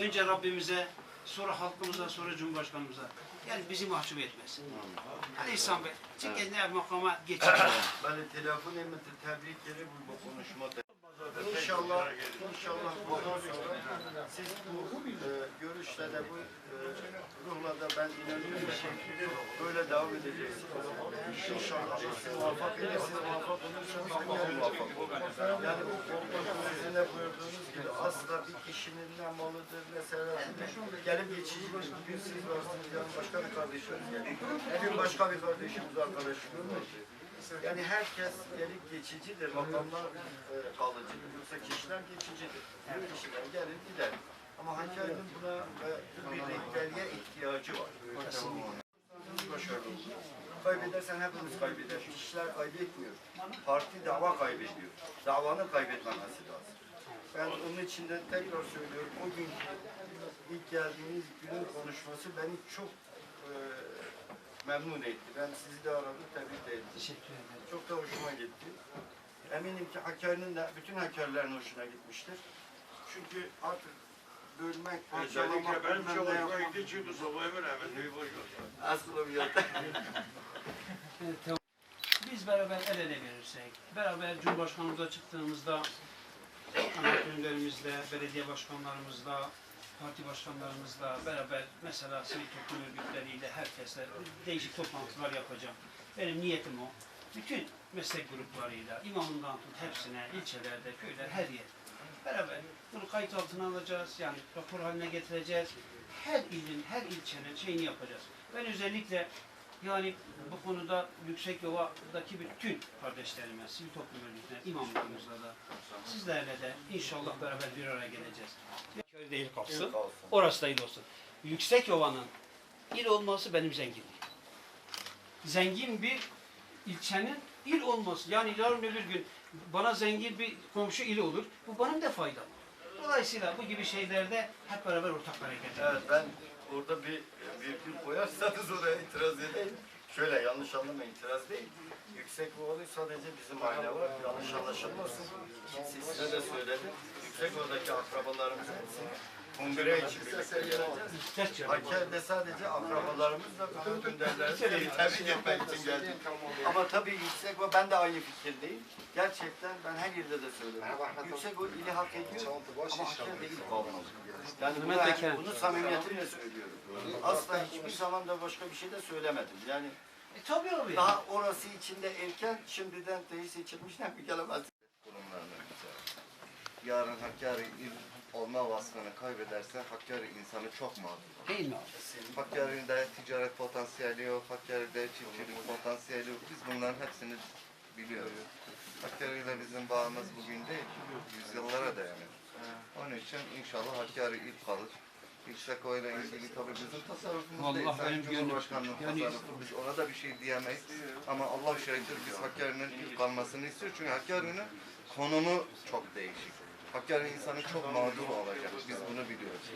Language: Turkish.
Önce Rabbimize, sonra halkımıza, sonra Cumhurbaşkanımıza. Yani bizi mahcup etmesin. Hadi İhsan Bey, çünkü ne makama geçelim. Ben de telefon emeti tebrik ederim bu konuşmada. İnşallah, inşallah bundan sonra siz bu e, görüşle de bu e, ruhla da ben inanıyorum ki böyle devam edeceksiniz. İnşallah siz muvaffak edersiniz, muvaffak olursanız muvaffak. Yani o konuşmanızın ne buyurduğunuz gibi asla bir kişinin ne malıdır ne servetidir. Gelip geçici bir gün siz varsınız, yarın başka bir kardeşiniz gelir. Bugün başka bir kardeşimiz arkadaşımız yani herkes gelip geçicidir, makamlar e, kalıcıdır. Yoksa kişiler geçicidir. Her kişiler gelir gider. Ama Hakkari'nin buna ve bu birlikteliğe ihtiyacı var. Olur. Kaybedersen hepimiz kaybeder. Kişiler kaybetmiyor. Parti dava kaybediyor. Davanın kaybetmemesi lazım. Ben onun için de tekrar söylüyorum. O gün ilk geldiğiniz günün konuşması beni çok e, memnun etti. Ben sizi de aradım, tebrik de ettim. Teşekkür ederim. Çok da hoşuma gitti. Eminim ki Hakkari'nin de bütün Hakkari'lerin hoşuna gitmiştir. Çünkü artık bölmek, parçalamak, Özellikle benim bilmem çok ne hoşuma yapmak. gitti çünkü sobayı hemen büyük oluyor. Aslında bir yolda. Biz beraber el ele verirsek, beraber Cumhurbaşkanımıza çıktığımızda kanaat önderimizle, belediye başkanlarımızla, parti başkanlarımızla beraber mesela sivil toplum örgütleriyle herkesle değişik toplantılar yapacağım. Benim niyetim o. Bütün meslek gruplarıyla, imamından tut hepsine, ilçelerde, köyler, her yer. Beraber bunu kayıt altına alacağız, yani rapor haline getireceğiz. Her ilin, her ilçenin şeyini yapacağız. Ben özellikle yani bu konuda Yüksekyova'daki bütün kardeşlerime, sivil toplum örgütlerine, imamlarımızla da sizlerle de inşallah beraber bir araya geleceğiz. Köy değil kalsın, orası da il olsun. Yüksekova'nın il olması benim zenginliğim. Zengin bir ilçenin il olması, yani yarın öbür gün bana zengin bir komşu il olur, bu benim de faydam. Dolayısıyla bu gibi şeylerde hep beraber ortak hareket. Evet ben orada bir virgül koyarsanız oraya itiraz edeyim. Şöyle yanlış anlamayın itiraz değil. Yüksek Ovalı sadece bizim aile var. Yanlış anlaşılmasın. Siz size de söyledim. Yüksek Ova'daki akrabalarımız hepsini kongre için birlikte geleceğiz. Hakkari'de sadece akrabalarımızla günlerleri tebrik etmek için geldik. Ama tabii Yüksek Ova ben de aynı fikirdeyim. Gerçekten ben her yerde de söylüyorum. Yüksek Ova ili hak ediyor ama Hakkari'de il kalmalı. Yani bunu, bunu samimiyetimle söylüyorum. Asla hiçbir zaman da başka bir şey de söylemedim. Yani E tabii abi. daha orası içinde erken şimdiden teyi seçilmişler bir gelemez. kurumlarına Yarın Hakkari il olma vasfını kaybederse Hakkari insanı çok mağdur. Değil mi abi? Hakkari'de ticaret potansiyeli yok, Hakkari'de çiftçilik potansiyeli yok. Biz bunların hepsini biliyoruz. Hakkari ile bizim bağımız bugün değil, yüzyıllara dayanıyor. Onun için inşallah Hakkari ilk kalır. Yüksek ile ilgili tabii bizim tasarrufumuz değil. Sayın yani- tasarrufu. Biz ona da bir şey diyemeyiz. Ama Allah şahittir biz Hakkari'nin ilk kalmasını istiyoruz. Çünkü Hakkari'nin konumu çok değişik. Hakkari insanı çok mağdur olacak. Biz bunu biliyoruz.